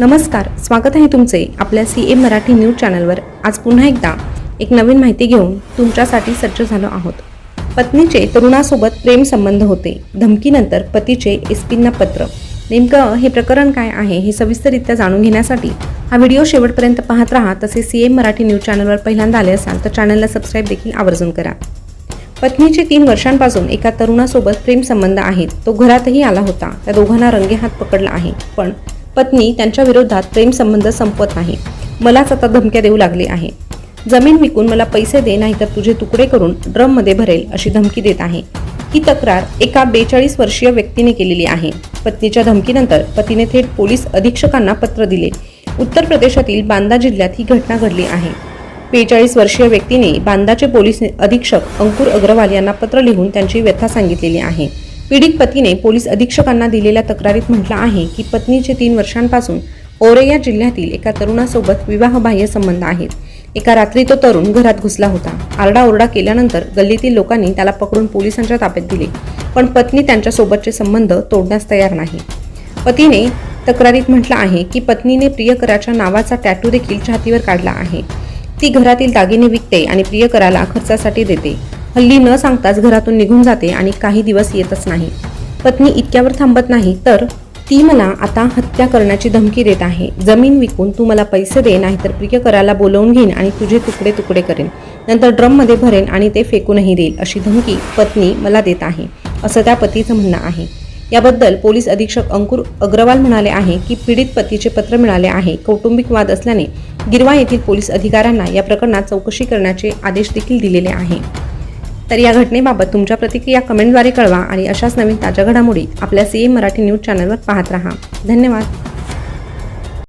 नमस्कार स्वागत आहे तुमचे आपल्या सी ए मराठी न्यूज चॅनलवर. आज पुन्हा एकदा एक नवीन माहिती घेऊन तुमच्यासाठी सज्ज झालो आहोत. पत्नीचे तरुणासोबत प्रेम संबंध होते. धमकीनंतर पतीचे एस पींना पत्र. नेमकं हे प्रकरण काय आहे हे सविस्तररित्या जाणून घेण्यासाठी हा व्हिडिओ शेवटपर्यंत पाहत राहा. तसेच सी एम मराठी न्यूज चॅनलवर पहिल्यांदा आले असाल तर चॅनलला सबस्क्राईब देखील आवर्जून करा. पत्नीचे तीन वर्षांपासून एका तरुणासोबत प्रेम संबंध आहेत. तो घरातही आला होता. त्या दोघांना रंगेहात पकडला आहे. पण पत्नी त्यांच्या विरोधात प्रेमसंबंध संपत नाही. मलाच आता धमक्या देऊ लागली आहे. जमीन विकून मला पैसे दे नाहीतर तुझे तुकडे करून ड्रममध्ये भरेल अशी धमकी देत आहे. ही तक्रार एका बेचाळीस वर्षीय व्यक्तीने केलेली आहे. पत्नीच्या धमकीनंतर पतीने थेट पोलीस अधीक्षकांना पत्र दिले. उत्तर प्रदेशातील बांदा जिल्ह्यात ही घटना घडली आहे. बेचाळीस वर्षीय व्यक्तीने बांदाचे पोलीस अधीक्षक अंकुर अग्रवाल यांना पत्र लिहून त्यांची व्यथा सांगितलेली आहे. पीडित पतीने पोलीस अधीक्षकांना दिलेल्या तक्रारीत म्हटलं आहे की पत्नीचे तीन वर्षांपासून ओरेया जिल्ह्यातील एका तरुणासोबत विवाहबाह्य संबंध आहेत. एका रात्री तो तरुण घरात घुसला होता. आरडाओरडा केल्यानंतर गल्लीतील लोकांनी त्याला पकडून पोलिसांच्या ताब्यात दिले पण पत्नी त्यांच्यासोबतचे संबंध तोडण्यास तयार नाही. पतीने तक्रारीत म्हटलं आहे की पत्नीने प्रियकराच्या नावाचा टॅटू देखील छातीवर काढला आहे. ती घरातील दागिने विकते आणि प्रियकराला खर्चासाठी देते. हल्ली न सांगताच घरातून निघून जाते आणि काही दिवस येतच नाही. पत्नी इतक्यावर थांबत नाही तर ती मला आता हत्या करण्याची धमकी देत आहे. जमीन विकून तू मला पैसे दे नाहीतर प्रियकराला बोलवून घेईन आणि तुझे तुकडे तुकडे करेन. नंतर ड्रममध्ये भरेन आणि ते फेकूनही देईल अशी धमकी पत्नी मला देत आहे असं त्या पतीचं म्हणणं आहे. याबद्दल पोलीस अधीक्षक अंकुर अग्रवाल म्हणाले आहे की पीडित पतीचे पत्र मिळाले आहे. कौटुंबिक वाद असल्याने गिरवा येथील पोलीस अधिकाऱ्यांना या प्रकरणात चौकशी करण्याचे आदेश देखील दिलेले आहे. तर या घटनेबाबत तुमच्या प्रतिक्रिया कमेंटद्वारे कळवा आणि अशाच नवीन ताज्या घडामोडी आपल्या सी एम मराठी न्यूज चॅनलवर पाहत राहा. धन्यवाद.